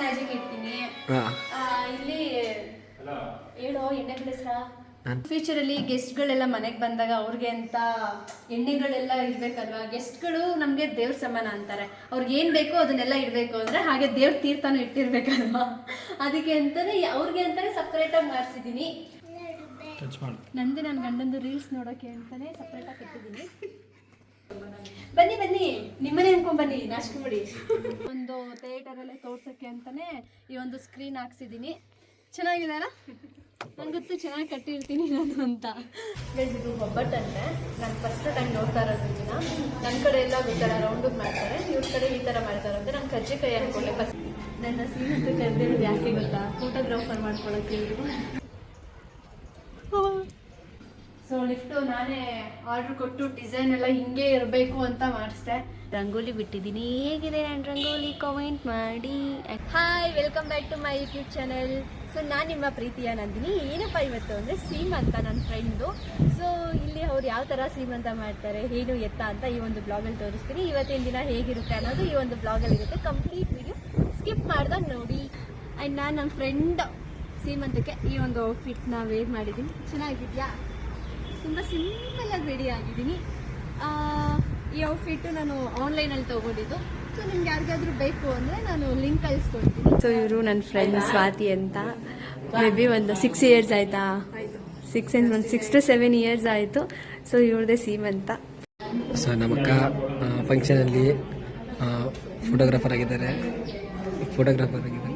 Magic ಇಡ್ತೀನಿ guest ಆ, ಇಲ್ಲಿ ಹೇಳೋ ಎಣ್ಣೆಗಳ ಫ್ಯೂಚರ್ ಅಲ್ಲಿ ಗೆಸ್ಟ್ ಗಳೆಲ್ಲ ಮನೆಗೆ ಬಂದಾಗ ಅವ್ರಿಗೆ ಅಂತ ಎಣ್ಣೆಗಳೆಲ್ಲ ಇರ್ಬೇಕಲ್ವಾ? ಗೆಸ್ಟ್ಗಳು ನಮ್ಗೆ ದೇವ್ರ ಸಮಾನ ಅಂತಾರೆ. ಅವ್ರಿಗೆ ಏನ್ ಬೇಕೋ ಅದನ್ನೆಲ್ಲ ಇಡ್ಬೇಕು ಅಂದ್ರೆ ಹಾಗೆ ದೇವ್ರ ತೀರ್ಥನೂ ಇಟ್ಟಿರ್ಬೇಕಲ್ವಾ? ಅದಕ್ಕೆ ಅಂತಾನೆ ಅವ್ರಿಗೆ ಅಂತಾನೆ ಸಪ್ರೇಟ್ ಆಗಿ ಟಚ್ ನಂದಿ ನನ್ನ ಗಂಡಂದು ರೀಲ್ಸ್ ನೋಡೋಕೆ ಅಂತಾನೆ ಸಪ್ರೇಟಾಗಿ ಇಟ್ಟಿದ್ದೀನಿ ಬನ್ನಿ ಬನ್ನಿ. ನಿಮ್ಮನೆ ಅನ್ಕೊಂಡ್ ಬನ್ನಿ ನಾಚ್ಕೊಂಬಿಡಿ ಒಂದು ಥಿಯೇಟರಲ್ಲೇ ತೋರ್ಸೋಕ್ಕೆ ಅಂತಾನೆ ಈ ಒಂದು ಸ್ಕ್ರೀನ್ ಹಾಕ್ಸಿದ್ದೀನಿ ಚೆನ್ನಾಗಿದೆ ಅಲ್ಲ? ನಂಗೊತ್ತು ಚೆನ್ನಾಗಿ ಕಟ್ಟಿರ್ತೀನಿ ನಾನು ಅಂತ. ಇದು ಇದು ಅಂದ್ರೆ ನಾನು ಫಸ್ಟ್ ಟೈಮ್ ನೋಡ್ತಾ ಇರೋದು ಇದನ್ನ ನನ್ನ ಕಡೆ ಎಲ್ಲ ಈ ತರ ರೌಂಡಿಗೆ ಮಾಡ್ತಾರೆ. ಇವ್ರ ಕಡೆ ಈ ಥರ ಮಾಡ್ತಾರೆ ಅಂತ ನಾನು ಕೈ ಅನ್ಕೊಂಡೆ ಫಸ್ಟ್ ನನ್ನ ಸೀನ್ ಅಂತ ಕರೆದಿರೋದು ಯಾಕೆ ಗೊತ್ತಾ? ಫೋಟೋಗ್ರಾಫರ್ ಮಾಡ್ಕೊಳಕ್ಕೆ ಸೊ ಲಿಫ್ಟು ನಾನೇ ಆರ್ಡರ್ ಕೊಟ್ಟು ಡಿಸೈನ್ ಎಲ್ಲ ಹಿಂಗೆ ಇರಬೇಕು ಅಂತ ಮಾಡಿಸ್ದೆ. ರಂಗೋಲಿ ಬಿಟ್ಟಿದ್ದೀನಿ. ಹೇಗಿದೆ ನಾನು ರಂಗೋಲಿ? ಕಮೆಂಟ್ ಮಾಡಿ. Hi welcome back to my YouTube channel so ನಾನು ನಿಮ್ಮ ಪ್ರೀತಿಯ ನಂದಿನಿ. ಏನಪ್ಪ ಇವತ್ತು ಅಂದರೆ ಸೀಮಂತ ನನ್ನ ಫ್ರೆಂಡು ಸೊ ಇಲ್ಲಿ ಅವ್ರು ಯಾವ ಥರ ಸೀಮಂತ ಮಾಡ್ತಾರೆ ಏನು ಎತ್ತ ಅಂತ ಈ ಒಂದು ಬ್ಲಾಗಲ್ಲಿ ತೋರಿಸ್ತೀನಿ. ಇವತ್ತಿನ ದಿನ ಹೇಗಿರುತ್ತೆ ಅನ್ನೋದು ಈ ಒಂದು ಬ್ಲಾಗಲ್ಲಿ ಇರುತ್ತೆ. ಕಂಪ್ಲೀಟ್ ವಿಡಿಯೋ ಸ್ಕಿಪ್ ಮಾಡ್ದಾಗ ನೋಡಿ. ಆ್ಯಂಡ್ ನಾನು ನನ್ನ ಫ್ರೆಂಡ್ ಸೀಮಂತಕ್ಕೆ ಈ ಒಂದು ಔಟ್ಫಿಟ್ನ ವೇರ್ ಮಾಡಿದ್ದೀನಿ. ಚೆನ್ನಾಗಿದೆಯಾ? ತುಂಬ ಸಿಂಪಲಾಗಿ ರೆಡಿ ಆಗಿದ್ದೀನಿ. ಆ, ಈ ಔಟ್ಫಿಟ್ಟು ನಾನು ಆನ್ಲೈನಲ್ಲಿ ತೊಗೊಂಡಿದ್ದು. ಸೊ ನಿಮ್ಗೆ ಯಾರಿಗಾದ್ರೂ ಬೇಕು ಅಂದರೆ ನಾನು ಲಿಂಕ್ ಕಳಿಸ್ಕೊಡ್ತೀನಿ. ಸೊ ಇವರು ನನ್ನ ಫ್ರೆಂಡ್ ಸ್ವಾತಿ ಅಂತ. ಮೇ ಬಿ ಒಂದು ಸಿಕ್ಸ್ ಇಯರ್ಸ್ ಆಯಿತಾ? ಸಿಕ್ಸ್ ಒಂದು ಸಿಕ್ಸ್ ಟು ಸೆವೆನ್ ಇಯರ್ಸ್ ಆಯಿತು. ಸೊ ಇವ್ರದೇ ಅಂತ. ಸೊ ನಮ್ಮಕ್ಕ ಫಂಕ್ಷನಲ್ಲಿ ಫೋಟೋಗ್ರಾಫರ್ ಆಗಿದ್ದಾರೆ. ಫೋಟೋಗ್ರಾಫರ್ ಆಗಿದ್ದಾರೆ.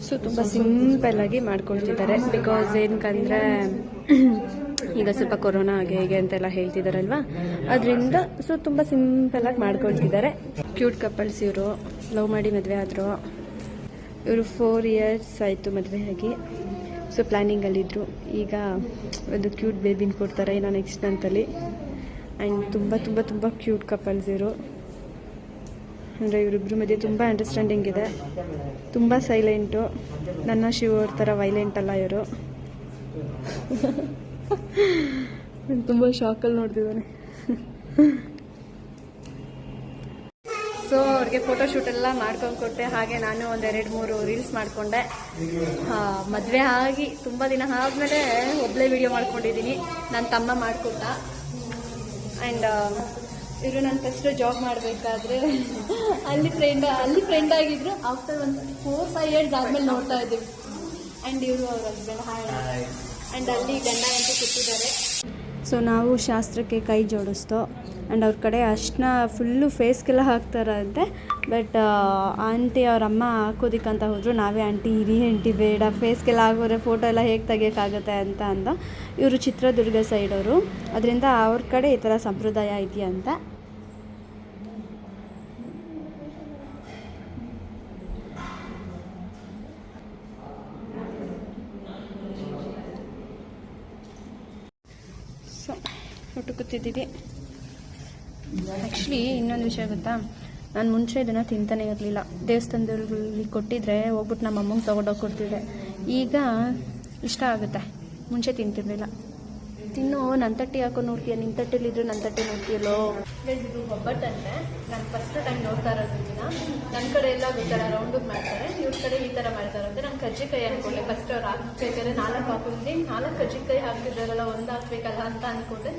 ಸೊ, ತುಂಬ ಸಿಂಪಲ್ ಆಗಿ ಮಾಡ್ಕೊಳ್ತಿದ್ದಾರೆ. ಬಿಕಾಸ್ ಏನಕ್ಕಂದ್ರೆ ಈಗ ಸ್ವಲ್ಪ ಕೊರೋನಾ ಹಾಗೆ ಹೇಗೆ ಅಂತೆಲ್ಲ ಹೇಳ್ತಿದಾರಲ್ವಾ? ಅದರಿಂದ, ಸೊ, ತುಂಬ ಸಿಂಪಲ್ ಆಗಿ ಮಾಡ್ಕೊಳ್ತಿದ್ದಾರೆ. ಕ್ಯೂಟ್ ಕಪಲ್ಸ್ ಇವರು ಲವ್ ಮಾಡಿ ಮದುವೆ ಆದರು. ಇವರು ಫೋರ್ ಇಯರ್ಸ್ ಆಯಿತು ಮದುವೆ ಆಗಿ. ಸೊ ಪ್ಲ್ಯಾನಿಂಗಲ್ಲಿದ್ದರು ಈಗ, ಒಂದು ಕ್ಯೂಟ್ ಬೇಬಿನ ಕೊಡ್ತಾರೆ, ಏನೋ ನೆಕ್ಸ್ಟ್ ಮಂತಲ್ಲಿ ಆ್ಯಂಡ್ ತುಂಬ ತುಂಬ ತುಂಬ ಕ್ಯೂಟ್ ಕಪಲ್ಸ್ ಇವರು ಅಂದರೆ ಇವರಿಬ್ಬರ ಮಧ್ಯೆ ತುಂಬ ಅಂಡರ್ಸ್ಟ್ಯಾಂಡಿಂಗ್ ಇದೆ. ತುಂಬ ಸೈಲೆಂಟು ನನ್ನ ಶಿವ ಅವ್ರ ಥರ ವೈಲೆಂಟ್ ಅಲ್ಲ ಇವರು. ತುಂಬ ಶಾಕಲ್ಲಿ ನೋಡ್ತಿದ್ದಾನೆ. ಸೊ ಅವ್ರಿಗೆ ಫೋಟೋಶೂಟ್ ಎಲ್ಲ ಮಾಡ್ಕೊಂಡು ಕೊಟ್ಟೆ. ಹಾಗೆ ನಾನು ಒಂದೆರಡು ಮೂರು ರೀಲ್ಸ್ ಮಾಡಿಕೊಂಡೆ. ಮದುವೆ ಆಗಿ ತುಂಬ ದಿನ ಆದಮೇಲೆ ಒಬ್ಬಳೇ ವಿಡಿಯೋ ಮಾಡ್ಕೊಂಡಿದ್ದೀನಿ. ನನ್ನ ತಮ್ಮ ಮಾಡಿಕೊಟ್ಟ. ಆ್ಯಂಡ್ ಇವರು ನಾನು ಫಸ್ಟ್ ಜಾಬ್ ಮಾಡಬೇಕಾದ್ರೆ ಅಲ್ಲಿ ಫ್ರೆಂಡ್ ಅಲ್ಲಿ ಫ್ರೆಂಡ್ ಆಗಿದ್ರು. ಆಫ್ಟರ್ ಒಂದು ಫೋರ್ ಫೈವ್ ಇಯರ್ಸ್ ಆದಮೇಲೆ ನೋಡ್ತಾ ಇದ್ದೀವಿ ಆ್ಯಂಡ್ ಇವರು ಅವ್ರ ಹಸ್ಬೆಂಡ್ ಹಾಯ್ ಆ್ಯಂಡ್ ಅಲ್ಲಿ ಗಂಡ ಅಂತ ಕೂತಿದ್ದಾರೆ. ಸೊ ನಾವು ಶಾಸ್ತ್ರಕ್ಕೆ ಕೈ ಜೋಡಿಸ್ತೋ. ಆ್ಯಂಡ್ ಅವ್ರ ಕಡೆ ಅಷ್ಟನ್ನ ಫುಲ್ಲು ಫೇಸ್ಗೆಲ್ಲ ಹಾಕ್ತಾರಂತೆ. ಬಟ್ ಆಂಟಿ ಅವ್ರ ಅಮ್ಮ ಹಾಕೋದಿಕ್ಕಂತ ಹೋದರು. ನಾವೇ, ಆಂಟಿ ಇರಿ ಆಂಟಿ ಬೇಡ. ಫೇಸ್ಗೆಲ್ಲ ಆಗೋರೆ ಫೋಟೋ ಎಲ್ಲ ಹೇಗೆ ತೆಗಿಯೋಕ್ಕಾಗುತ್ತೆ ಅಂತ ಅಂದ. ಇವರು ಚಿತ್ರದುರ್ಗ ಸೈಡವರು ಅದರಿಂದ ಅವ್ರ ಕಡೆ ಈ ಥರ ಸಂಪ್ರದಾಯ ಇದೆಯಂತ ಸೊ ಹುಟ್ಟುಕುತ್ತಿದ್ದೀವಿ ಆ್ಯಕ್ಚುಲಿ ಇನ್ನೊಂದು ವಿಷಯ ಗೊತ್ತಾ? ನಾನು ಮುಂಚೆ ಇದನ್ನು ತಿಂತಾನೆ ಇರಲಿಲ್ಲ. ದೇವಸ್ಥಾನದಲ್ಲಿ ಕೊಟ್ಟಿದ್ರೆ ಹೋಗ್ಬಿಟ್ಟು ನಮ್ಮ ಅಮ್ಮಂಗೆ ತೊಗೊಂಡೋಗಿ ಕೊಡ್ತಿದ್ದೆ. ಈಗ ಇಷ್ಟ ಆಗುತ್ತೆ. ಮುಂಚೆ ತಿಂತಿರಲಿಲ್ಲ. ತಿನ್ನು ನನ್ನ ತಟ್ಟಿ ಹಾಕೋ ನೋಡ್ತೀಯ? ನಿನ್ನ ತಟ್ಟೆಲಿದ್ರು ನನ್ನ ತಟ್ಟೆ ನೋಡ್ತೀಯಲ್ಲೋ? ಇದು ಒಬ್ಬಟ್ಟಂತೆ ನಾನು ಫಸ್ಟ್ ಟೈಮ್ ನೋಡ್ತಾ ಇರೋದು ಇದನ್ನ. ನನ್ನ ಕಡೆ ಎಲ್ಲ ಗೊತ್ತಲ್ಲ ರೌಂಡಿಗೆ ಮಾಡ್ತಾರೆ. ಇವ್ರ ಕಡೆ ಈ ಥರ ಮಾಡ್ತಾರೆ ಅಂತ ನಾನು ಕಜ್ಜಿಕಾಯಿ ಹಾಕೊಂಡೆ ಫಸ್ಟ್ ಅವ್ರು ಹಾಕ್ಬೇಕಾದ್ರೆ ನಾಲ್ಕು ಹಾಕೊಂಡಿದ್ದೆ ನಾಲ್ಕು ಕಜ್ಜಿಕಾಯಿ ಹಾಕ್ತಿದ್ದಾರಲ್ಲ, ಒಂದು ಹಾಕ್ಬೇಕಲ್ಲ ಅಂತ ಅನ್ಕೊಂಡೆ.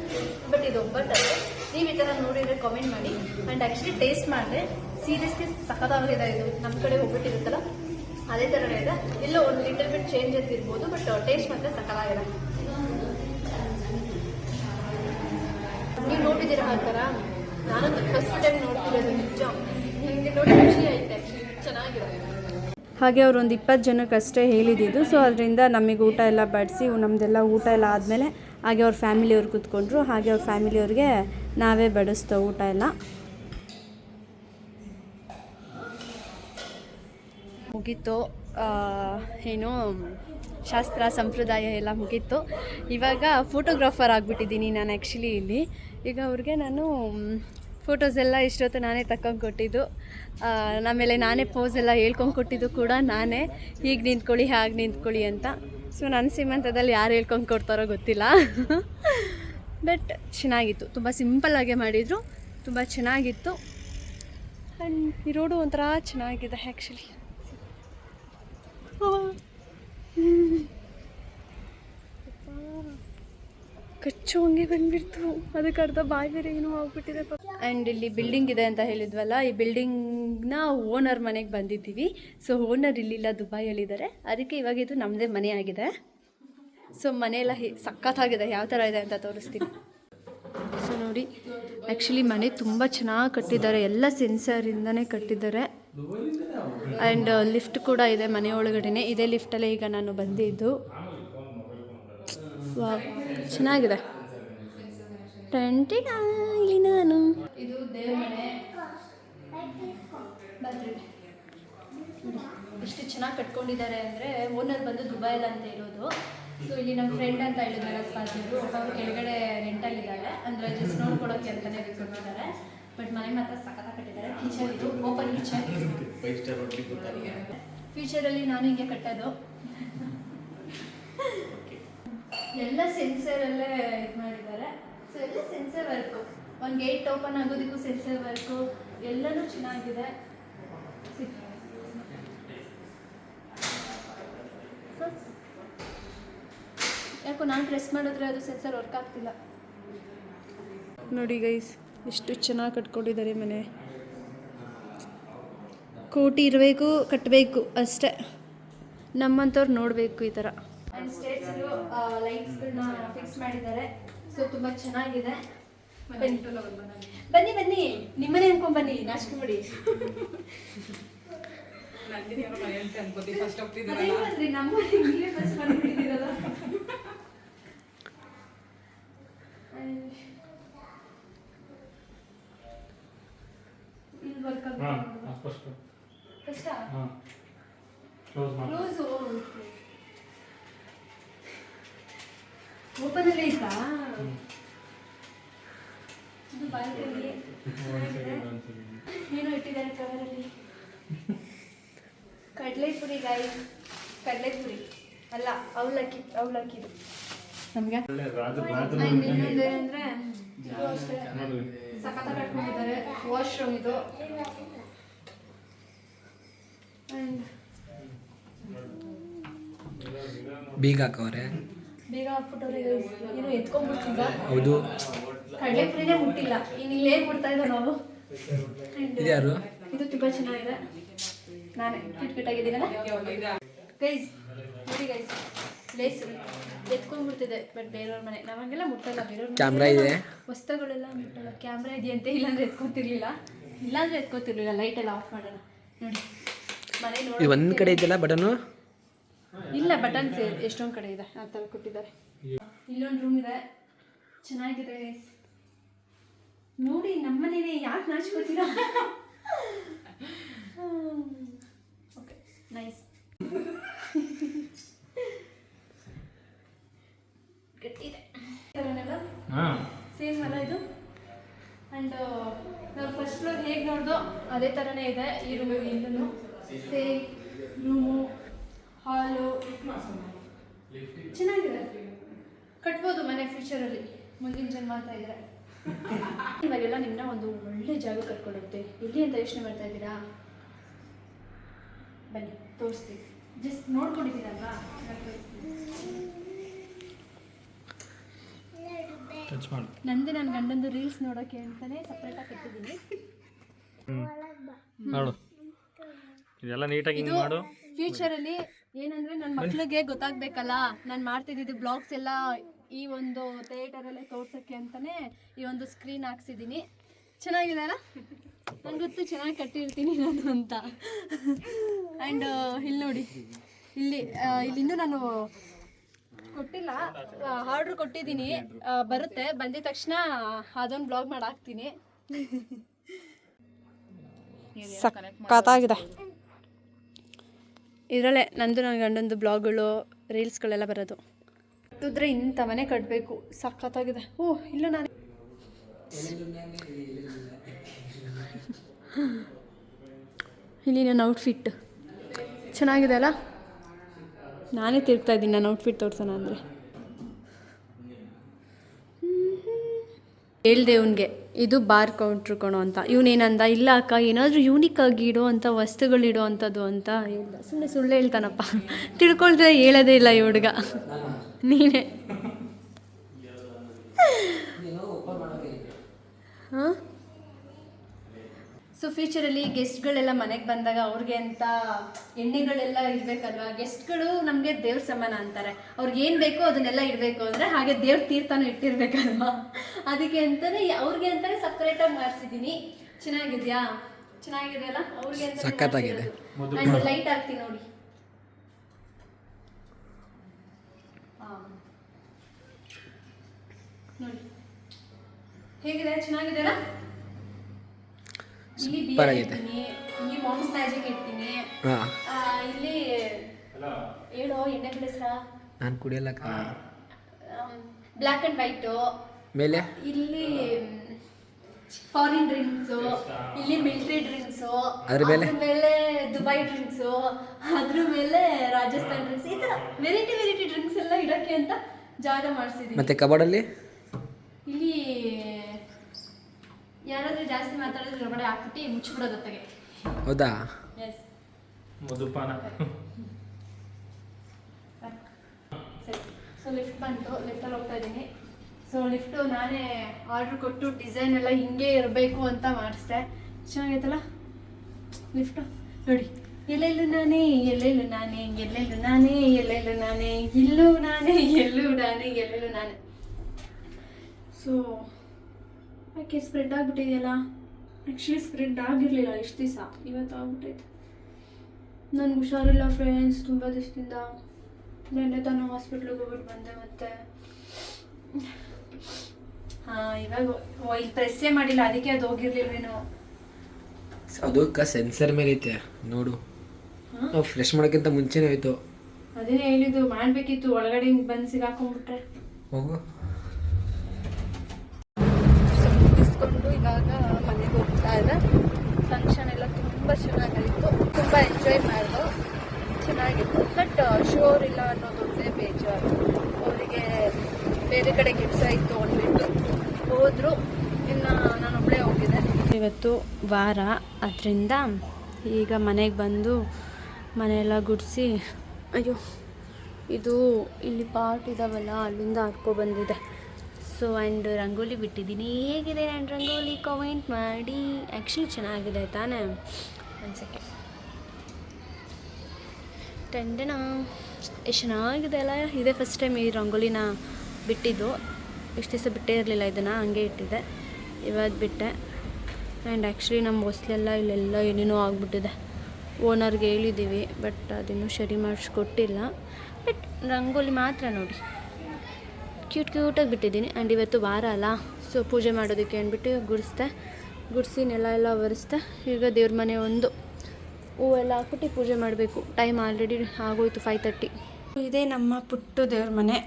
ಬಟ್ ಇದು ಒಬ್ಬಟ್ಟಂತೆ ನೀವು ಈ ಥರ ನೋಡಿದ್ರೆ ಕಾಮೆಂಟ್ ಮಾಡಿ. ಆ್ಯಂಡ್ ಆ್ಯಕ್ಚುಲಿ ಟೇಸ್ಟ್ ಮಾಡಿದೆ. ಸೀರಿಯಸ್ಲಿ ಸಖತ್ತಾಗಿದೆ ಇದು. ನಮ್ಮ ಕಡೆ ಹೋಗ್ಬಿಟ್ಟಿರುತ್ತಲ್ಲ, ಅದೇ ತರ ಇದೆ. ಎಲ್ಲೋ ಒಂದು ಲಿಟಲ್ ಬಿಟ್ ಚೇಂಜಸ್ ಇರ್ಬೋದು ಬಟ್ ಟೇಸ್ಟ್ ಮಾತ್ರ ಸಖತ್ತಾಗಿದೆ. ನೀವು ನೋಡಿದ್ದೀರಾ ಆ ಥರ ನಾನು ಫಸ್ಟ್ ಟೈಮ್ ನೋಡ್ತಿರೋದು, ನಿಜ. ನನಗೆ ನೋಡಿ ಖುಷಿ ಆಯ್ತು ಚೆನ್ನಾಗಿದೆ. ಹಾಗೆ ಅವರು ಒಂದು ಇಪ್ಪತ್ತು ಜನಕ್ಕಷ್ಟೇ ಹೇಳಿದ್ದು. ಸೊ ಅದರಿಂದ ನಮಗೆ ಊಟ ಎಲ್ಲ ಬಡಿಸಿ ನಮ್ಮದೆಲ್ಲ ಊಟ ಎಲ್ಲ ಆದಮೇಲೆ ಹಾಗೆ ಅವ್ರ ಫ್ಯಾಮಿಲಿಯವ್ರು ಕೂತ್ಕೊಂಡ್ರು. ಹಾಗೆ ಅವ್ರ ಫ್ಯಾಮಿಲಿಯವ್ರಿಗೆ ನಾವೇ ಬಡಿಸ್ತೇವೆ ಊಟ ಎಲ್ಲ. ಮುಗೀತು. ಏನು, ಶಾಸ್ತ್ರ, ಸಂಪ್ರದಾಯ ಎಲ್ಲ ಮುಗೀತು. ಇವಾಗ ಫೋಟೋಗ್ರಾಫರ್ ಆಗಿಬಿಟ್ಟಿದ್ದೀನಿ ನಾನು ಆ್ಯಕ್ಚುಲಿ ಇಲ್ಲಿ. ಈಗ ಅವ್ರಿಗೆ ನಾನು ಫೋಟೋಸ್ ಎಲ್ಲ ಇಷ್ಟೊತ್ತು ನಾನೇ ತಕ್ಕೊಂಡು ಕೊಟ್ಟಿದ್ದು. ಆಮೇಲೆ ನಾನೇ ಪೋಸ್ ಎಲ್ಲ ಹೇಳ್ಕೊಂಡು ಕೊಟ್ಟಿದ್ದು ಕೂಡ ನಾನೇ. ಹೀಗೆ ನಿಂತ್ಕೊಳ್ಳಿ, ಹಾಗೆ ನಿಂತ್ಕೊಳ್ಳಿ ಅಂತ. ಸೊ ನನ್ನ ಸೀಮಂತದಲ್ಲಿ ಯಾರು ಹೇಳ್ಕೊಂಡು ಕೊಡ್ತಾರೋ ಗೊತ್ತಿಲ್ಲ. ಬಟ್ ಚೆನ್ನಾಗಿತ್ತು. ತುಂಬ ಸಿಂಪಲ್ಲಾಗೆ ಮಾಡಿದರು. ತುಂಬ ಚೆನ್ನಾಗಿತ್ತು. ಆ್ಯಂಡ್ ಈ ರೋಡು ಒಂಥರ ಚೆನ್ನಾಗಿದೆ ಆ್ಯಕ್ಚುಲಿ ಕಚ್ಚು ಹಂಗೆ ಬಂದ್ಬಿಡ್ತು. ಅದಕ್ಕೆ ಅರ್ಧ ಬಾಯಿ ಬೇರೆ ಏನೋ ಆಗ್ಬಿಟ್ಟಿದೆ ಆ್ಯಂಡ್ ಇಲ್ಲಿ ಬಿಲ್ಡಿಂಗ್ ಇದೆ ಅಂತ ಹೇಳಿದ್ವಲ್ಲ, ಈ ಬಿಲ್ಡಿಂಗ್ನ ಓನರ್ ಮನೆಗೆ ಬಂದಿದ್ದೀವಿ. ಸೊ ಓನರ್ ಇಲ್ಲಿಲ್ಲ, ದುಬೈಯಲ್ಲಿದ್ದಾರೆ. ಅದಕ್ಕೆ ಇವಾಗ ಇದು ನಮ್ಮದೇ ಮನೆ ಆಗಿದೆ. ಸೊ ಮನೆಯೆಲ್ಲ ಹೇ ಸಖತ್ತಾಗಿದೆ, ಯಾವ ಥರ ಇದೆ ಅಂತ ತೋರಿಸ್ತೀನಿ. ಸೊ ನೋಡಿ ಆ್ಯಕ್ಚುಲಿ ಮನೆ ತುಂಬ ಚೆನ್ನಾಗಿ ಕಟ್ಟಿದ್ದಾರೆ, ಎಲ್ಲ ಸೆನ್ಸರಿಂದನೇ ಕಟ್ಟಿದ್ದಾರೆ. ಆ್ಯಂಡ್ ಲಿಫ್ಟ್ ಕೂಡ ಇದೆ ಮನೆ ಒಳಗಡೆನೆ. ಇದೇ ಲಿಫ್ಟಲ್ಲೇ ಈಗ ನಾನು ಬಂದಿದ್ದು. ಚೆನ್ನಾಗಿದೆ. ಟ್ವೆಂಟಿ ಇಲ್ಲಿ ನಾನು. ಎಷ್ಟು ಚೆನ್ನಾಗಿ ಕಟ್ಕೊಂಡಿದ್ದಾರೆ ಅಂದರೆ ಓನರ್ ಬಂದು ದುಬೈಲ್ ಅಂತ ಇರೋದು. ಸೊ ಇಲ್ಲಿ ನಮ್ಮ ಫ್ರೆಂಡ್ ಅಂತ ಹೇಳಿದ್ರಲ್ಲ ಸ್ಪಾತಿಯವರು ಅವರು ಕೆಳಗಡೆ ರೆಂಟಲ್ಲಿದ್ದಾರೆ ಅಂದರೆ ಜಸ್ಟ್ ನೋಡ್ಕೊಳೋಕೆ ಅಂತಲೇ ಬಿಟ್ಕೊಂಡಿದ್ದಾರೆ ಬಟ್ ಮನೆ ಮಾತ್ರ ಸಖತ್ತಾಗಿ ಕಟ್ಟಿದ್ದಾರೆ. ಕಿಚನ್ ಇದು. ಓಪನ್ ಕಿಚನ್ ಫ್ಯೂಚರಲ್ಲಿ ನಾನು ಹಿಂಗೆ ಕಟ್ಟೋದು. ಎಲ್ಲ ಸೆನ್ಸರಲ್ಲೇ ಇದು ಮಾಡಿದ್ದಾರೆ. ಸೊ ಎಲ್ಲ ಸೆನ್ಸರ್ ವರ್ಕು ಒಂದು ಗೇಟ್ ಓಪನ್ ಆಗೋದಕ್ಕೂ ಸೆನ್ಸರ್ ವರ್ಕು ಎಲ್ಲನೂ ಚೆನ್ನಾಗಿದೆ? ಯಾಕೋ ನಾನು ಪ್ರೆಸ್ ಮಾಡಿದ್ರೆ ಅದು ಸೆನ್ಸರ್ ವರ್ಕ್ ಆಗ್ತಿಲ್ಲ. ನೋಡಿ ಗೈಸ್ ಎಷ್ಟು ಚೆನ್ನಾಗಿ ಕಟ್ಕೊಂಡಿದ್ದಾರೆ ಮನೆ. ಕೋಟಿ ಇರಬೇಕು ಕಟ್ಟಬೇಕು ಅಷ್ಟೇ. ನಮ್ಮಂಥವ್ರು ನೋಡಬೇಕು ಈ ಥರ. ಸ್ಟೇಟ್ಸಲ್ಲೂ ಲೈಟ್ಸ್ಗಳನ್ನ ಫಿಕ್ಸ್ ಮಾಡಿದ್ದಾರೆ. ಸೊ ತುಂಬ ಚೆನ್ನಾಗಿದೆ. ಬನ್ನಿ. ಬನ್ನಿ ನಿಮ್ಮನೆ ಅನ್ಕೊಂಡ್ ಬನ್ನಿ. ನಾಚ್ಕೊಂಬಿಡಿ ಅದೇ ಬಂದ್ರಿ ನಮ್ಮ ಮನೆಗೆ ಫಸ್ಟ್ ಬಂದ್ಬಿಟ್ಟಿದ್ದೀರಲ್ಲ ಇಲ್ಲಿ ವರ್ಕ್ ಹಾಂ ಆಗ್ಬೇಕು ಫಸ್ಟ್ ಕಷ್ಟ ಹಾಂ ಕ್ಲೋಸ್ ಮಾಡಿ. ಕ್ಲೋಸು ಓಪನ್ ಅಲ್ಲೇ ಇತ್ತಾ? ಇದು ಬಾಲ್ಕನಿ ಏನೋ ಇಟ್ಟಿದ್ದಾರೆ ಕವರಲ್ಲಿ ಕಡಲೆಪುರಿ ಗಾಯಿ ಕಡಲೆಪುರಿ. ಅಲ್ಲ ಅವಲಕ್ಕಿ ಅವಲಕ್ಕಿ ನಮಗೆ? ಇದು ಅಷ್ಟೇ. ಸಖತ್ತಾಗಿ ಕಟ್ಕೊಂಡಿದ್ದಾರೆ. ವಾಶ್ರೂಮ್ ಇದು. ಬೀಗ ಹಾಕವ್ರೆ? ಬೀಗ ಹಾಕ್ಬಿಟ್ಟವ್ರೆ ಏನು ಏನೋ ಹೌದು. ಕಡಲೆಪುರಿನೇ ಮುಟ್ಟಿಲ್ಲ ಇನ್ನು ಇಲ್ಲೇನು ಬಿಡ್ತಾ ಇದ್ದ ನಾವು? ಇದ್ಯಾರು ಇದು ತುಂಬ ಚೆನ್ನಾಗಿದೆ. ನಾನೇ ಕಿಟ್ ಕಿಟ್ ಆಗಿದ್ದೀನಲ್ಲ? ಗೈಸ್ ನೋಡಿ ಗೈಸ್ ಲೇಸ್ ಎತ್ಕೊಂಡ್ಬಿಡ್ತಿದೆ ಬಟ್ ಬೇರೆಯವ್ರ ಮನೆ. ನಮಗೆಲ್ಲ ಮುಟ್ಟಲ್ಲ ಬೇರೆಯವ್ರ ಕ್ಯಾಮ್ರಾ ಇದೆ? ವಸ್ತುಗಳೆಲ್ಲ ಮುಟ್ಟಲ್ಲ. ಕ್ಯಾಮ್ರಾ ಇದೆಯಂತೆ ಇಲ್ಲಾಂದ್ರೆ ಎತ್ಕೊತಿರ್ಲಿಲ್ಲ. ಇಲ್ಲಾಂದ್ರೆ ಎತ್ಕೊತಿರ್ಲಿಲ್ಲ ಲೈಟ್ ಎಲ್ಲ ಆಫ್ ಮಾಡೋಣ. ನೋಡಿ. ಮನೆ ಒಂದು ಕಡೆ ಇದೆಯಲ್ಲ ಬಟನ್? ಇಲ್ಲ ಬಟನ್ ಎಷ್ಟೊಂದು ಕಡೆ ಇದೆ ಆ ಥರ ಕೊಟ್ಟಿದ್ದಾರೆ. ಇಲ್ಲೊಂದು ರೂಮ್ ಇದೆ. ಚೆನ್ನಾಗಿದೆ. ನೋಡಿ ನೋಡಿ ನಮ್ಮನೇನೆ ಯಾಕೆ ನಾಚ್ಕೋತೀರಾ ಓಕೆ ನೈಸ್ ಗಟ್ಟಿದೆ. ಹಾಂ. ಸೇಮ್ ಅಲ್ಲ ಇದು? ಆ್ಯಂಡ್ ನಾವು ಫಸ್ಟ್ ಫ್ಲೋರ್ ಹೇಗೆ ನೋಡ್ದೋ ಅದೇ ಥರನೇ ಇದೆ ಈ ರೂಮ್ ಇಲ್ಲೂ ಸೇಮ್ ರೂಮು ಹಾಲು. ಚೆನ್ನಾಗಿದೆ. ಕಟ್ಬೋದು ಮನೆ ಫ್ಯೂಚರಲ್ಲಿ ಮುಂದಿನ ಜನ್ಮ ಅಂತ ಇದ್ದಾರೆ ಇವಾಗೆಲ್ಲ ನಿಮ್ಮನ್ನ ಒಂದು ಒಳ್ಳೆ ಜಾಗ ಕರ್ಕೊಂಡೋಗುತ್ತೆ ಇಲ್ಲಿ ಅಂತ ಯೋಚನೆ ಮಾಡ್ತಾ ಇದ್ದೀರಾ? ಬನ್ನಿ ತೋರಿಸ್ತೀವಿ. ಜಸ್ಟ್ ನೋಡ್ಕೊಂಡಿದ್ದೀರಲ್ವಾ? ನಂದು ನನ್ನ ಗಂಡಂದು ರೀಲ್ಸ್ ನೋಡೋಕೆ ಅಂತಾನೆ ಸಪ್ರೇಟಾಗಿ ಕಟ್ಟಿದ್ದೀನಿ. ಇದೆಲ್ಲ ನೀಟಾಗಿ ಇದು ಮಾಡು. ಫ್ಯೂಚರಲ್ಲಿ ಏನಂದ್ರೆ ನನ್ನ ಮಕ್ಕಳಿಗೆ ಗೊತ್ತಾಗ್ಬೇಕಲ್ಲ? ನಾನು ಮಾಡ್ತಿದ್ದಿದ್ದು ಬ್ಲಾಗ್ಸ್ ಎಲ್ಲ ಈ ಒಂದು ಥಿಯೇಟರಲ್ಲೇ ತೋರ್ಸೋಕ್ಕೆ ಅಂತಾನೆ ಈ ಒಂದು ಸ್ಕ್ರೀನ್ ಹಾಕ್ಸಿದ್ದೀನಿ. ಚೆನ್ನಾಗಿದೆ ಅಲ್ಲ? ನಂಗೆ ಗೊತ್ತು ಚೆನ್ನಾಗಿ ಕಟ್ಟಿರ್ತೀನಿ ನಾನು ಅಂತ. ಆ್ಯಂಡ್ ಇಲ್ಲಿ ನೋಡಿ. ಇಲ್ಲಿ ಇಲ್ಲಿಂದ ನಾನು ಕೊಟ್ಟಿಲ್ಲ. ಆರ್ಡ್ರ್ ಕೊಟ್ಟಿದ್ದೀನಿ. ಬರುತ್ತೆ. ಬಂದಿದ ತಕ್ಷಣ ಅದೊಂದು ಬ್ಲಾಗ್ ಮಾಡಿ ಹಾಕ್ತೀನಿ ಸಖತ್ತಾಗಿದೆ. ಇದರಲ್ಲೇ ನಂದು ನನ್ನ ಗಂಡಂದು ಬ್ಲಾಗ್ಗಳು ರೀಲ್ಸ್ಗಳೆಲ್ಲ ಬರೋದು. ಕಟ್ಟಿದ್ರೆ ಇಂಥ ಮನೆ ಕಟ್ಟಬೇಕು ಸಖತ್ತಾಗಿದೆ. ಓ ಇಲ್ಲ ನಾನು ಇಲ್ಲಿ ನನ್ನ ಔಟ್ಫಿಟ್ ಚೆನ್ನಾಗಿದೆ ಅಲ್ಲ? ನಾನೇ ತಿರುಗ್ತಾ ಇದ್ದೀನಿ ನನ್ನ ಔಟ್ಫಿಟ್ ತೋರ್ಸೋಣ ಅಂದರೆ. ಹೇಳ್ದೆ ಇವನಿಗೆ ಇದು ಬಾರ್ ಕೌಂಟ್ರ್ ಕಣೋ ಅಂತ. ಇವನೇನಂದ ಇಲ್ಲ ಅಕ್ಕ ಏನಾದರೂ ಯೂನಿಕ್ ಆಗಿ ಇಡೋ ಅಂಥ ವಸ್ತುಗಳು ಇಡೋ ಅಂಥದ್ದು ಅಂತ ಹೇಳ್ದ. ಸುಮ್ಮನೆ ಸುಳ್ಳು ಹೇಳ್ತಾನಪ್ಪ. ತಿಳ್ಕೊಳ್ದೆ ಹೇಳೋದೇ ಇಲ್ಲ ಈ ಹುಡುಗ. ನೀನೇ. ಹಾಂ? ಸೊ ಫ್ಯೂಚರಲ್ಲಿ ಗೆಸ್ಟ್ಗಳೆಲ್ಲ ಮನೆಗೆ ಬಂದಾಗ ಅವ್ರಿಗೆ ಅಂತ ಎಣ್ಣೆಗಳೆಲ್ಲ ಇರಬೇಕಲ್ವಾ? ಗೆಸ್ಟ್ಗಳು ನಮಗೆ ದೇವ್ರ ಸಮಾನ ಅಂತಾರೆ. ಅವ್ರಿಗೆ ಏನು ಬೇಕೋ ಅದನ್ನೆಲ್ಲ ಇಡಬೇಕು ಅಂದರೆ ಹಾಗೆ ದೇವ್ರ ತೀರ್ಥನೂ ಇಟ್ಟಿರ್ಬೇಕಲ್ವಾ? ಅದಕ್ಕೆ ಅಂತಲೇ ಅವ್ರಿಗೆ ಅಂತಲೇ ಸಪ್ರೇಟಾಗಿ ಮಾಡಿಸಿದ್ದೀನಿ ಚೆನ್ನಾಗಿದೆಯಾ? ಚೆನ್ನಾಗಿದೆ ಅಲ್ಲ ಅವ್ರಿಗೆ ಅಂತ ಸಖತ್ತಾಗಿದೆ. ಲೈಟ್ ಹಾಕ್ತೀನಿ ನೋಡಿ. ನೋಡಿ. ಹೇಗಿದೆ? ಚೆನ್ನಾಗಿದೆ ಅಲ್ಲ ಇಲ್ಲಿ Super ಬಿಯರ್ ಇಲ್ಲಿ ಮಾಮ್ಸ್ ಮ್ಯಾಜಿಕ್ ಇಡ್ತೀನಿ. ಹಾಂ. ನಾನು ಕುಡಿಯಲ್ಲ ಬ್ಲ್ಯಾಕ್ ಅಂಡ್ ವೈಟು ಮೇಲೆ? ಇಲ್ಲಿ ಫಾರಿನ್ ಡ್ರಿಂಕ್ಸು ಇಲ್ಲಿ ಮಿಲ್ಟ್ರಿ ಡ್ರಿಂಕ್ಸು ಅದ್ರ ಮೇಲೆ? ಮೇಲೆ ದುಬೈ ಡ್ರಿಂಕ್ಸು ಅದ್ರ ಮೇಲೆ ರಾಜಸ್ಥಾನ್ ಡ್ರಿಂಕ್ಸ್ ಈ ಥರ ವೆರೈಟಿ ವೆರೈಟಿ ಡ್ರಿಂಕ್ಸ್ ಎಲ್ಲ ಇಡೋಕ್ಕೆ ಅಂತ ಜಾಗ ಮಾಡಿಸಿದ್ದೀನಿ ಮತ್ತೆ ಕಬಾಡಲ್ಲಿ ಇಲ್ಲಿ ಯಾರಾದ್ರೂ ಜಾಸ್ತಿ ಮಾತಾಡಿದ್ರೆ ಹೊರಗಡೆ ಹಾಕ್ಬಿಟ್ಟು ಮುಚ್ಚಿಬಿಡೋದು ಹೊತ್ತಿಗೆ ಹೌದಾ? ಎಸ್ ಮಧುಪಾನ. ಸರಿ. ಸೊ ಲಿಫ್ಟ್ ಬಂತು. ಲಿಫ್ಟಲ್ಲಿ ಹೋಗ್ತಾ ಇದ್ದೀನಿ. ಸೊ ಲಿಫ್ಟು ನಾನೇ ಆರ್ಡ್ರ್ ಕೊಟ್ಟು ಡಿಸೈನ್ ಎಲ್ಲ ಹಿಂಗೆ ಇರಬೇಕು ಅಂತ ಮಾಡಿಸ್ದೆ. ಚೆನ್ನಾಗೈತಲ್ಲ? ಲಿಫ್ಟು ನೋಡಿ. ಎಲ್ಲೆಲ್ಲೂ ನಾನೇ ಎಲ್ಲೆಲ್ಲೂ ನಾನೇ ಎಲ್ಲೆಲ್ಲೂ ನಾನೇ ಎಲ್ಲೆಲ್ಲೂ ನಾನೇ ಇಲ್ಲೂ ನಾನೇ ಎಲ್ಲೂ ನಾನೇ ಎಲ್ಲೆಲ್ಲೂ ನಾನೇ. ಸೊ ಯಾಕೆ ಸ್ಪ್ರೆಡ್ ಆಗಿಬಿಟ್ಟಿದೆಯಲ್ಲ? ಆ್ಯಕ್ಚುಲಿ ಸ್ಪ್ರೆಡ್ ಆಗಿರಲಿಲ್ಲ ಎಷ್ಟು ದಿವಸ. ಇವತ್ತು ಆಗ್ಬಿಟ್ಟೈತೆ. ನನಗೆ ಹುಷಾರಿಲ್ಲ ಫ್ರೆಂಡ್ಸ್ ತುಂಬ ದಿವಸದಿಂದ. ನೆನ್ನೆ ತಾನು ಹಾಸ್ಪಿಟ್ಲಿಗೆ ಹೋಗ್ಬಿಟ್ಟು ಬಂದೆ ಮತ್ತೆ. ಹಾಂ ಇವಾಗ ಓ ಇಲ್ಲಿ ಪ್ರೆಸ್ಸೇ ಮಾಡಿಲ್ಲ ಅದಕ್ಕೆ ಅದು ಹೋಗಿರ್ಲಿಲ್ವೇನೋ ಅದಕ್ಕೆ ಸೆನ್ಸರ್ ಮೇಲೆ ಐತೆ ನೋಡು. ನಾವು ಫ್ರೆಶ್ ಮಾಡೋಕ್ಕಿಂತ ಮುಂಚೆನೇ ಹೋಯ್ತು. ಅದೇ ಹೇಳಿದ್ದು ಮಾಡಬೇಕಿತ್ತು ಒಳಗಡೆ ಹಿಂಗೆ ಬಂದು ಸಿಗಾಕೊಂಡ್ಬಿಟ್ರೆ. ಹೋಗು ಇದೆ. ಫಂಕ್ಷನ್ ಎಲ್ಲ ತುಂಬ ಚೆನ್ನಾಗಿತ್ತು ತುಂಬ ಎಂಜಾಯ್ ಮಾಡಿದ್ರು ಚೆನ್ನಾಗಿತ್ತು. ಬಟ್ ಶೋರ್ ಇಲ್ಲ ಅನ್ನೋದೊಂದೇ ಬೇಜಾರು. ಅವರಿಗೆ ಬೇರೆ ಕಡೆ ಕೆಲಸ ಇತ್ತು ಅಂದ್ಬಿಟ್ಟು ಹೋದರು. ಇನ್ನು ನಾನೊಬ್ಬಳೇ ಹೋಗಿದ್ದೆ. ಇವತ್ತು ವಾರ. ಅದರಿಂದ ಈಗ ಮನೆಗೆ ಬಂದು ಮನೆಯೆಲ್ಲ ಗುಡಿಸಿ, ಅಯ್ಯೋ, ಇದು ಇಲ್ಲಿ ಪಾಟ್ ಇದಾವಲ್ಲ, ಅಲ್ಲಿಂದ ಬಂದಿದೆ ಸೊ ಆ್ಯಂಡ್ ರಂಗೋಲಿ ಬಿಟ್ಟಿದ್ದೀನಿ. ಹೇಗಿದೆ ಆ್ಯಂಡ್ ರಂಗೋಲಿ? ಕಮೆಂಟ್ ಮಾಡಿ. ಆ್ಯಕ್ಚುಲಿ ಚೆನ್ನಾಗಿದೆ ತಾನೇ? ಒಂದು ಸೆಕೆಂಡ್ ಟೆಂಡನ ಎಷ್ಟು ಚೆನ್ನಾಗಿದೆ ಅಲ್ಲ? ಇದೇ ಫಸ್ಟ್ ಟೈಮ್ ಈ ರಂಗೋಲಿನ ಬಿಟ್ಟಿದ್ದು. ಇಷ್ಟು ದಿವಸ ಬಿಟ್ಟೇ ಇರಲಿಲ್ಲ ಇದನ್ನು, ಹಂಗೆ ಇಟ್ಟಿದ್ದೆ. ಇವಾಗ ಬಿಟ್ಟೆ. ಆ್ಯಂಡ್ ಆ್ಯಕ್ಚುಲಿ ನಮ್ಮ ಹೊಸ್ಲೆಲ್ಲ ಇಲ್ಲೆಲ್ಲ ಏನೇನೋ ಆಗಿಬಿಟ್ಟಿದೆ. ಓನರ್ಗೆ ಹೇಳಿದ್ದೀವಿ ಬಟ್ ಅದಿನ್ನೂ ಸರಿ ಮಾಡಿಸ್ಕೊಟ್ಟಿಲ್ಲ ಬಟ್ ರಂಗೋಲಿ ಮಾತ್ರ ನೋಡಿ. ಕ್ಯೂಟ್ ಕ್ಯೂಟಾಗಿ ಬಿಟ್ಟಿದ್ದೀನಿ. ಆ್ಯಂಡ್ ಇವತ್ತು ವಾರ ಅಲ್ಲ. ಸೊ ಪೂಜೆ ಮಾಡೋದಕ್ಕೆ ಅಂದ್ಬಿಟ್ಟು ಗುಡಿಸ್ದೆ. ಗುಡಿಸಿ ನೆಲ ಎಲ್ಲ ಒರೆಸ್ದೆ. ಈಗ ದೇವ್ರ ಮನೆ ಒಂದು. ಹೂವೆಲ್ಲ ಹಾಕ್ಬಿಟ್ಟು ಪೂಜೆ ಮಾಡಬೇಕು. ಟೈಮ್ ಆಲ್ರೆಡಿ ಆಗೋಯ್ತು ಫೈವ್ ತರ್ಟಿ ಇದೇ ನಮ್ಮ ಪುಟ್ಟು ದೇವ್ರ ಮನೆ.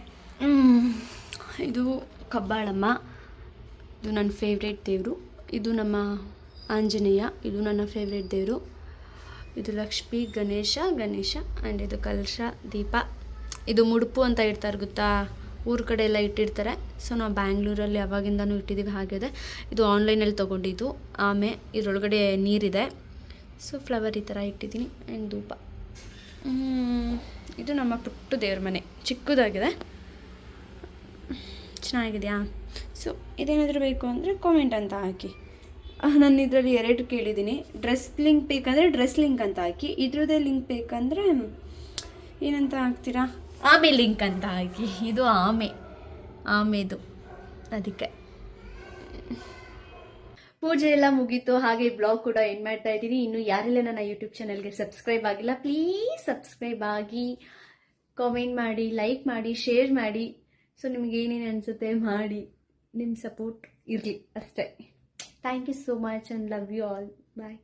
ಇದು ಕಬ್ಬಾಳಮ್ಮ. ಇದು ನನ್ನ ಫೇವ್ರೇಟ್ ದೇವರು. ಇದು ನಮ್ಮ ಆಂಜನೇಯ. ಇದು ನನ್ನ ಫೇವ್ರೇಟ್ ದೇವರು. ಇದು ಲಕ್ಷ್ಮಿ ಗಣೇಶ ಗಣೇಶ ಆ್ಯಂಡ್ ಇದು ಕಲಶ ದೀಪ. ಇದು ಮುಡುಪು ಅಂತ ಇಡ್ತಾರೆ ಗೊತ್ತಾ? ಊರ ಕಡೆ ಎಲ್ಲ ಇಟ್ಟಿರ್ತಾರೆ. ಸೊ ನಾವು ಬ್ಯಾಂಗ್ಳೂರಲ್ಲಿ ಅವಾಗಿಂದನೂ ಇಟ್ಟಿದ್ದೀವಿ ಹಾಗಿದೆ ಇದು. ಆನ್ಲೈನಲ್ಲಿ ತೊಗೊಂಡಿದ್ದು. ಆಮೆ ಇದರೊಳಗಡೆ ನೀರಿದೆ. ಸೊ ಫ್ಲವರ್ ಈ ಥರ ಇಟ್ಟಿದ್ದೀನಿ. ಆ್ಯಂಡ್ ಧೂಪ. ಇದು ನಮ್ಮ ಪುಟ್ಟು ದೇವ್ರ ಮನೆ. ಚಿಕ್ಕದಾಗಿದೆ. ಚೆನ್ನಾಗಿದೆಯಾ? ಸೊ ಇದೇನಾದರೂ ಬೇಕು ಅಂದರೆ ಕಾಮೆಂಟ್ ಅಂತ ಹಾಕಿ. ನಾನು ಇದರಲ್ಲಿ ಎರಡು ಕೇಳಿದ್ದೀನಿ. ಡ್ರೆಸ್ ಲಿಂಕ್ ಬೇಕಂದರೆ ಡ್ರೆಸ್ ಲಿಂಕ್ ಅಂತ ಹಾಕಿ. ಇದ್ರದ್ದೇ ಲಿಂಕ್ ಬೇಕಂದರೆ ಏನಂತ ಹಾಕ್ತೀರಾ? ಆಮೆ ಲಿಂಕ್ ಅಂತ ಹಾಕಿ. ಇದು ಆಮೆ. ಆಮೆದು. ಅದಕ್ಕೆ. ಪೂಜೆ ಎಲ್ಲ ಮುಗೀತು. ಹಾಗೆ ಬ್ಲಾಗ್ ಕೂಡ ಎಂಡ್ ಮಾಡ್ತಾ ಇದ್ದೀನಿ. ಇನ್ನು ಯಾರೆಲ್ಲ ನನ್ನ ಯೂಟ್ಯೂಬ್ ಚಾನಲ್ಗೆ ಸಬ್ಸ್ಕ್ರೈಬ್ ಆಗಿಲ್ಲ ಪ್ಲೀಸ್ ಸಬ್ಸ್ಕ್ರೈಬ್ ಆಗಿ. ಕಾಮೆಂಟ್ ಮಾಡಿ ಲೈಕ್ ಮಾಡಿ ಶೇರ್ ಮಾಡಿ. ಸೊ ನಿಮ್ಗೆ ಏನೇನು ಅನಿಸುತ್ತೆ ಮಾಡಿ. ನಿಮ್ಮ ಸಪೋರ್ಟ್ ಇರಲಿ ಅಷ್ಟೇ. Thank you so much and love you all bye